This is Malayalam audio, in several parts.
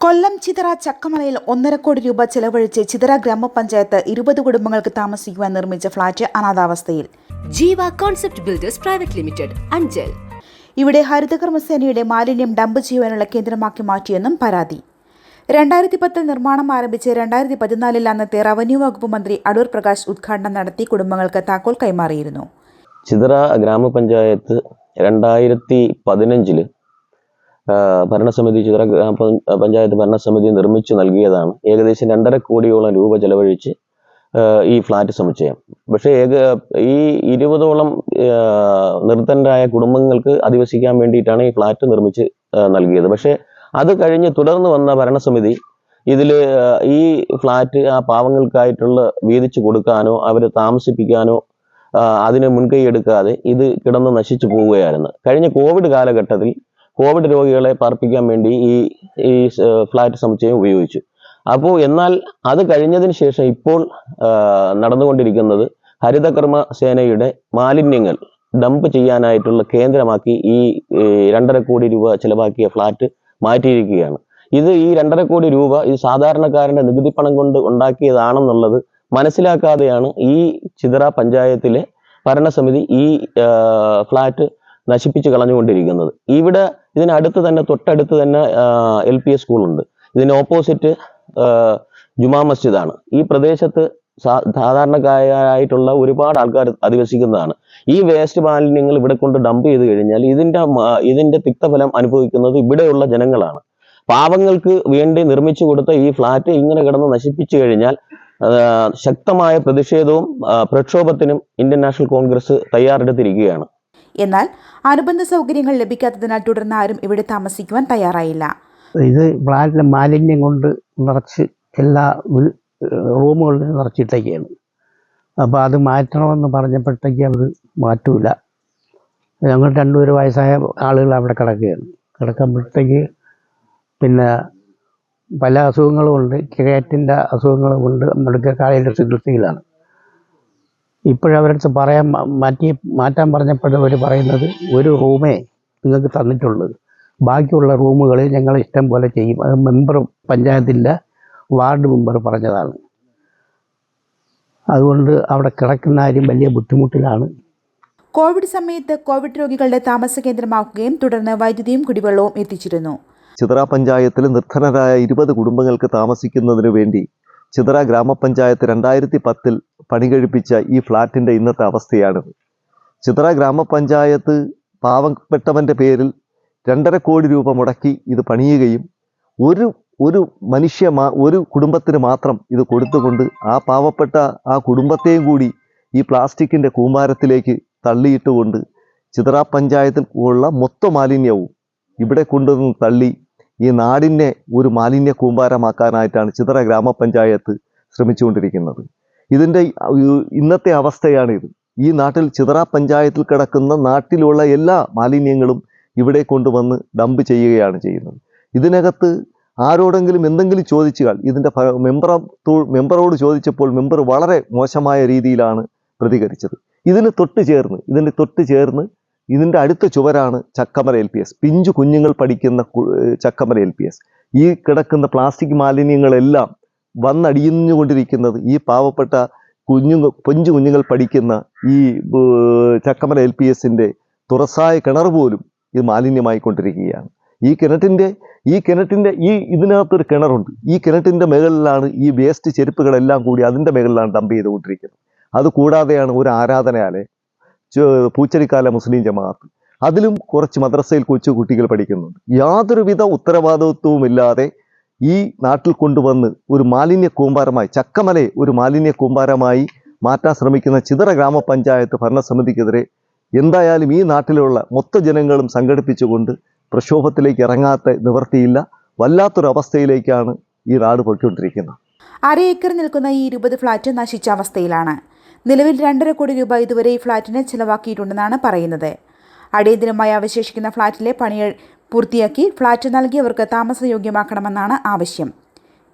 കൊല്ലം ചിതറ ചക്കമലയിൽ ഒന്നര കോടി രൂപ ചെലവഴിച്ച് ചിതറ ഗ്രാമപഞ്ചായത്ത് ഇരുപത് കുടുംബങ്ങൾക്ക് താമസിക്കുവാൻ നിർമ്മിച്ച flat അനാഥാവസ്ഥയിൽ. Jeeva concept builders private limited Anchal. ഇവിടെ ഹരിതകർമ്മസേനയുടെ മാലിന്യം ഡംപ് ചെയ്യുവാനുള്ള കേന്ദ്രമാക്കി മാറ്റിയെന്നും പരാതി. രണ്ടായിരത്തി പത്തിൽ നിർമ്മാണം ആരംഭിച്ച് രണ്ടായിരത്തി പതിനാലിൽ അന്നത്തെ റവന്യൂ വകുപ്പ് മന്ത്രി അടൂർ പ്രകാശ് ഉദ്ഘാടനം നടത്തി കുടുംബങ്ങൾക്ക് താക്കോൽ കൈമാറിയിരുന്നു. ചിതറ ഗ്രാമപഞ്ചായത്ത് രണ്ടായിരത്തി പതിനഞ്ചിൽ ഭരണസമിതി ചിത്ര പഞ്ചായത്ത് ഭരണസമിതി നിർമ്മിച്ചു നൽകിയതാണ്. ഏകദേശം രണ്ടര കോടിയോളം രൂപ ചെലവഴിച്ച് ഈ ഫ്ലാറ്റ് സമുച്ചയം. പക്ഷേ ഏക ഈ ഇരുപതോളം നിർദ്ധനരായ കുടുംബങ്ങൾക്ക് അധിവസിക്കാൻ വേണ്ടിയിട്ടാണ് ഈ ഫ്ലാറ്റ് നിർമ്മിച്ച് നൽകിയത്. പക്ഷേ അത് കഴിഞ്ഞ് തുടർന്ന് വന്ന ഭരണസമിതി ഇതിൽ ഈ ഫ്ലാറ്റ് ആ പാവങ്ങൾക്കായിട്ടുള്ള വീതിച്ചു കൊടുക്കാനോ അവരെ താമസിപ്പിക്കാനോ അതിന് മുൻകൈ എടുക്കാതെ ഇത് കിടന്ന് നശിച്ചു പോവുകയായിരുന്നു. കഴിഞ്ഞ കോവിഡ് കാലഘട്ടത്തിൽ കോവിഡ് രോഗികളെ പാർപ്പിക്കാൻ വേണ്ടി ഈ ഈ ഫ്ലാറ്റ് സമുച്ചയം ഉപയോഗിച്ചു. അപ്പോൾ എന്നാൽ അത് കഴിഞ്ഞതിന് ശേഷം ഇപ്പോൾ നടന്നുകൊണ്ടിരിക്കുന്നത് ഹരിതകർമ്മ സേനയുടെ മാലിന്യങ്ങൾ ഡംപ് ചെയ്യാനായിട്ടുള്ള കേന്ദ്രമാക്കി ഈ രണ്ടര കോടി രൂപ ചിലവാക്കിയ ഫ്ലാറ്റ് മാറ്റിയിരിക്കുകയാണ്. ഇത് ഈ രണ്ടര കോടി രൂപ ഇത് സാധാരണക്കാരന്റെ നികുതി പണം കൊണ്ട് ഉണ്ടാക്കിയതാണെന്നുള്ളത് മനസ്സിലാക്കാതെയാണ് ഈ ചിതറ പഞ്ചായത്തിലെ ഭരണസമിതി ഈ ഫ്ലാറ്റ് നശിപ്പിച്ച് കളഞ്ഞുകൊണ്ടിരിക്കുന്നത്. ഇവിടെ ഇതിനടുത്ത് തന്നെ തൊട്ടടുത്ത് തന്നെ എൽ പി എസ് സ്കൂളുണ്ട് ഇതിന് ഓപ്പോസിറ്റ് ജുമാ മസ്ജിദാണ്. ഈ പ്രദേശത്ത് സാധാരണക്കാരായിട്ടുള്ള ഒരുപാട് ആൾക്കാർ അധിവസിക്കുന്നതാണ്. ഈ വേസ്റ്റ് മാലിന്യങ്ങൾ ഇവിടെ കൊണ്ട് ഡംപ് ചെയ്ത് കഴിഞ്ഞാൽ ഇതിന്റെ ഇതിന്റെ തിക്തഫലം അനുഭവിക്കുന്നത് ഇവിടെയുള്ള ജനങ്ങളാണ്. പാവങ്ങൾക്ക് വേണ്ടി നിർമ്മിച്ചു കൊടുത്ത ഈ ഫ്ലാറ്റ് ഇങ്ങനെ കിടന്ന് നശിപ്പിച്ചു കഴിഞ്ഞാൽ ശക്തമായ പ്രതിഷേധവും പ്രക്ഷോഭത്തിനും ഇന്ത്യൻ നാഷണൽ കോൺഗ്രസ് തയ്യാറെടുത്തിരിക്കുകയാണ്. എന്നാൽ അനുബന്ധ സൗകര്യങ്ങൾ ലഭിക്കാത്തതിനാൽ തുടർന്ന് ആരും ഇവിടെ താമസിക്കുവാൻ തയ്യാറായില്ല. ഇത് ഫ്ലാറ്റിലെ മാലിന്യം കൊണ്ട് നിറച്ച് എല്ലാ റൂമുകളിലും നിറച്ചിട്ടൊക്കെയാണ് അപ്പോൾ അത് മാറ്റണമെന്ന് പറഞ്ഞപ്പോഴത്തേക്ക് അവർ മാറ്റൂല. ഞങ്ങൾ രണ്ടുപേര് വയസ്സായ ആളുകൾ അവിടെ കിടക്കുകയാണ്. കിടക്കുമ്പോഴത്തേക്ക് പിന്നെ പല അസുഖങ്ങളും ഉണ്ട്. കിഴറ്റിന്റെ അസുഖങ്ങളും ഉണ്ട്. മെഡിക്കൽ കോളേജിന്റെ ചികിത്സയിലാണ്. ഇപ്പോഴവരടുത്ത് പറയാൻ മാറ്റി മാറ്റാൻ പറഞ്ഞപ്പോഴും അവർ പറയുന്നത് ഒരു റൂമേ നിങ്ങൾക്ക് തന്നിട്ടുള്ളത്. ബാക്കിയുള്ള റൂമുകളിൽ ഞങ്ങൾ ഇഷ്ടം പോലെ ചെയ്യും. അത് മെമ്പർ പഞ്ചായത്തിന്റെ വാർഡ് മെമ്പർ പറഞ്ഞതാണ്. അതുകൊണ്ട് അവിടെ കിടക്കുന്ന ആരും വലിയ ബുദ്ധിമുട്ടിലാണ്. കോവിഡ് സമയത്ത് കോവിഡ് രോഗികളുടെ താമസ കേന്ദ്രമാക്കുകയും തുടർന്ന് വൈദ്യുതിയും കുടിവെള്ളവും എത്തിച്ചിരുന്നു. ചിത്ര പഞ്ചായത്തിൽ നിർധനരായ ഇരുപത് കുടുംബങ്ങൾക്ക് താമസിക്കുന്നതിന് വേണ്ടി ചിതറ ഗ്രാമപഞ്ചായത്ത് രണ്ടായിരത്തി പത്തിൽ പണി കഴിപ്പിച്ച ഈ ഫ്ലാറ്റിന്റെ ഇന്നത്തെ അവസ്ഥയാണിത്. ചിതറ ഗ്രാമപഞ്ചായത്ത് പാവപ്പെട്ടവന്റെ പേരിൽ രണ്ടര കോടി രൂപ മുടക്കി ഇത് പണിയുകയും ഒരു ഒരു മനുഷ്യ ഒരു കുടുംബത്തിന് മാത്രം ഇത് കൊടുത്തുകൊണ്ട് ആ പാവപ്പെട്ട ആ കുടുംബത്തെയും കൂടി ഈ പ്ലാസ്റ്റിക്കിന്റെ കൂമ്പാരത്തിലേക്ക് തള്ളിയിട്ടുകൊണ്ട് ചിതറ പഞ്ചായത്തിൽ ഉള്ള മൊത്ത മാലിന്യവും ഇവിടെ കൊണ്ടുവന്ന് തള്ളി ഈ നാടിനെ ഒരു മാലിന്യ കൂമ്പാരമാക്കാനായിട്ടാണ് ചിതറ ഗ്രാമപഞ്ചായത്ത് ശ്രമിച്ചുകൊണ്ടിരിക്കുന്നത്. ഇതിന്റെ ഇന്നത്തെ അവസ്ഥയാണിത്. ഈ നാട്ടിൽ ചിതറ പഞ്ചായത്തിൽ കിടക്കുന്ന നാട്ടിലുള്ള എല്ലാ മാലിന്യങ്ങളും ഇവിടെ കൊണ്ടുവന്ന് ഡംപ് ചെയ്യുകയാണ് ചെയ്യുന്നത്. ഇതിനകത്ത് ആരോടെങ്കിലും എന്തെങ്കിലും ചോദിച്ചാൽ ഇതിന്റെ മെമ്പറോ മെമ്പറോട് ചോദിച്ചപ്പോൾ മെമ്പർ വളരെ മോശമായ രീതിയിലാണ് പ്രതികരിച്ചത്. ഇതിന് തൊട്ട് ചേർന്ന് ഇതിന് തൊട്ട് ചേർന്ന് ഇതിന്റെ അടുത്ത ചുവരാണ് ചക്കമര എൽ പി എസ് പിഞ്ചു കുഞ്ഞുങ്ങൾ പഠിക്കുന്ന ചക്കമര എൽ പി എസ് ഈ കിടക്കുന്ന പ്ലാസ്റ്റിക് മാലിന്യങ്ങളെല്ലാം വന്നടിയുന്നുകൊണ്ടിരിക്കുന്നത് ഈ പാവപ്പെട്ട കുഞ്ഞുങ്ങൾ കൊഞ്ചു കുഞ്ഞുങ്ങൾ പഠിക്കുന്ന ഈ ചക്കമര എൽ പി എസിന്റെ തുറസായ കിണർ പോലും ഇത് മാലിന്യമായിക്കൊണ്ടിരിക്കുകയാണ്. ഈ കിണറ്റിന്റെ ഈ കിണറ്റിന്റെ ഈ ഇതിനകത്തൊരു കിണറുണ്ട്. ഈ കിണറ്റിന്റെ മേഖലയിലാണ് ഈ വേസ്റ്റ് ചെരുപ്പുകളെല്ലാം കൂടി അതിന്റെ മേഖലയിലാണ് ഡംപ് ചെയ്തുകൊണ്ടിരിക്കുന്നത്. അതുകൂടാതെയാണ് ഒരു ആരാധനാലയം പൂച്ചരിക്കാല മുസ്ലിം ജമാഅത്ത്. അതിലും കുറച്ച് മദ്രസയിൽ കൊച്ചു കുട്ടികൾ പഠിക്കുന്നുണ്ട്. യാതൊരുവിധ ഉത്തരവാദിത്വവും ഇല്ലാതെ ഈ നാട്ടിൽ കൊണ്ടുവന്ന് ഒരു മാലിന്യ കൂമ്പാരമായി ചക്കമലയെ ഒരു മാലിന്യ കൂമ്പാരമായി മാറ്റാൻ ശ്രമിക്കുന്ന ചിതറ ഗ്രാമപഞ്ചായത്ത് ഭരണസമിതിക്കെതിരെ എന്തായാലും ഈ നാട്ടിലുള്ള മൊത്ത ജനങ്ങളും സംഘടിപ്പിച്ചുകൊണ്ട് പ്രക്ഷോഭത്തിലേക്ക് ഇറങ്ങാത്ത നിവർത്തിയില്ല വല്ലാത്തൊരവസ്ഥയിലേക്കാണ് ഈ നാട് പോയിക്കൊണ്ടിരിക്കുന്നത്. അര ഏക്കർ നിൽക്കുന്ന ഈ ഇരുപത് ഫ്ളാറ്റ് നശിച്ച അവസ്ഥയിലാണ്. നിലവിൽ രണ്ടര കോടി രൂപ ഇതുവരെ ഈ ഫ്ളാറ്റിന് ചിലവാക്കിയിട്ടുണ്ടെന്നാണ് പറയുന്നത്. അടിയന്തരമായി അവശേഷിക്കുന്ന ഫ്ളാറ്റിലെ പണികൾ പൂർത്തിയാക്കി ഫ്ളാറ്റ് നൽകിയവർക്ക് താമസയോഗ്യമാക്കണമെന്നാണ് ആവശ്യം.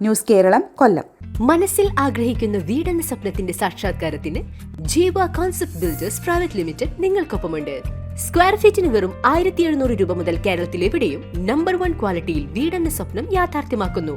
ന്യൂസ് കേരളം കൊല്ലം. മനസ്സിൽ ആഗ്രഹിക്കുന്ന വീടെന്ന സ്വപ്നത്തിന്റെ സാക്ഷാത്കാരത്തിന് Jeeva concept builders private limited നിങ്ങൾക്കൊപ്പമുണ്ട്. Square ഫീറ്റിന് വെറും ആയിരത്തി എഴുന്നൂറ് രൂപ മുതൽ കേരളത്തിൽ എവിടെയും നമ്പർ വൺ ക്വാളിറ്റിയിൽ വീടെന്ന സ്വപ്നം യാഥാർത്ഥ്യമാക്കുന്നു.